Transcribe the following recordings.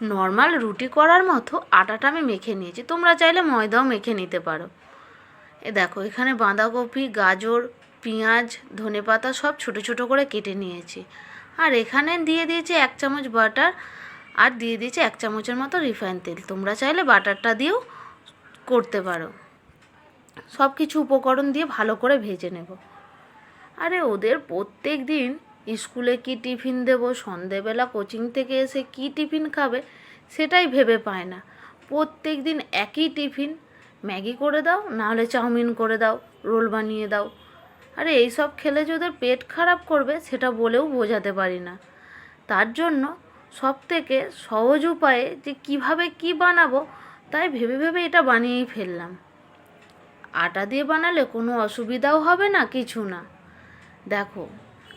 Normal রুটি করার মতো আটাটা আমি মেখে নিয়েছি। তোমরা চাইলে ময়দাও মেখে নিতে পারো। এ দেখো, এখানে বাঁধাকপি, গাজর, পেঁয়াজ ধনেপাতা সব ছোটো ছোটো করে কেটে নিয়েছি। আর এখানে দিয়ে দিয়েছি এক চামচ বাটার আর দিয়ে দিয়েছি এক চামচের মতো রিফাইন তেল। তোমরা চাইলে বাটারটা দিয়েও করতে পারো। সব কিছু উপকরণ দিয়ে ভালো করে ভেজে নেব। আরে ওদের প্রত্যেক দিন স্কুলে কি টিফিন দেব? সন্ধেবেলা কোচিং থেকে এসে কি টিফিন খাবে? সেটাই ভেবে পায় না। প্রত্যেক দিন একই টিফিন। ম্যাগি করে দাও, নাহলে চাউমিন করে দাও, রোল বানিয়ে দাও। আরে এই সব খেলে যে ওদের পেট খারাপ করবে, সেটা বলেও বোঝাতে পারি না। তার জন্য সব থেকে সহজ উপায়ে যে কীভাবে কি বানাবো, তাই ভেবে ভেবে এটা বানিয়েই ফেললাম। আটা দিয়ে বানালে কোনো অসুবিধাও হবে না, কিছু না। দেখো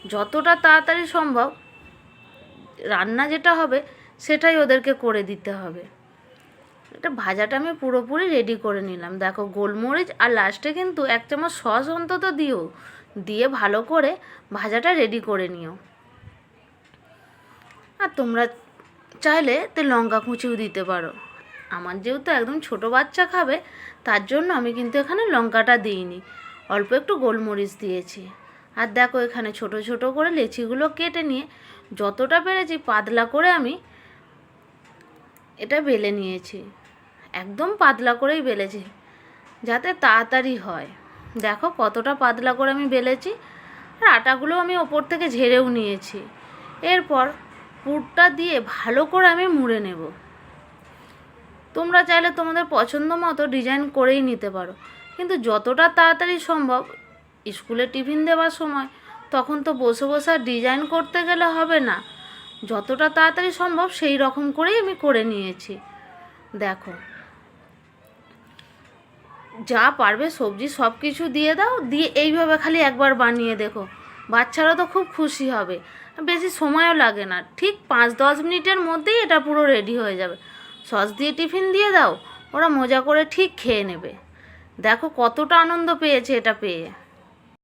যতটা তাড়াতাড়ি সম্ভব রান্না যেটা হবে সেটাই ওদেরকে করে দিতে হবে। এটা ভাজাটা আমি পুরোপুরি রেডি করে নিলাম। দেখো গোলমরিচ আর লাস্টে কিন্তু এক চামচ সস অন্তত দিও। দিয়ে ভালো করে ভাজাটা রেডি করে নিও। আর তোমরা চাইলে তো লঙ্কা কুচিও দিতে পারো। আমার যেহেতু একদম ছোট বাচ্চা খাবে, তার জন্য আমি কিন্তু এখানে লঙ্কাটা দিইনি। অল্প একটু গোলমরিচ দিয়েছি। আর দেখো এখানে ছোট ছোট করে লেচিগুলো কেটে নিয়ে যতটা পেরেছি পাতলা করে আমি এটা বেলে নিয়েছি। একদম পাতলা করেই বেলেছি, যাতে তাড়াতাড়ি হয়। দেখো কতটা পাতলা করে আমি বেলেছি, আর আটাগুলো আমি ওপর থেকে ঝেড়েও নিয়েছি। এরপর পুরটা দিয়ে ভালো করে আমি মুড়ে নেব। তোমরা চাইলে তোমাদের পছন্দ মতো ডিজাইন করেই নিতে পারো, কিন্তু যতটা তাড়াতাড়ি সম্ভব স্কুলে টিফিন দেওয়ার সময়, তখন তো বসে বসে ডিজাইন করতে গেলে হবে না। যতটা তাড়াতাড়ি সম্ভব সেই রকম করেই আমি করে নিয়েছি। দেখো। যা পারবে সবজি সব কিছু দিয়ে দাও, দিয়ে এইভাবে খালি একবার বানিয়ে দেখো। বাচ্চারা তো খুব খুশি হবে। বেশি সময়ও লাগে না। ঠিক পাঁচ দশ মিনিটের মধ্যেই এটা পুরো রেডি হয়ে যাবে। সস দিয়ে টিফিন দিয়ে দাও, ওরা মজা করে ঠিক খেয়ে নেবে। দেখো কতটা আনন্দ পেয়েছে এটা পেয়ে।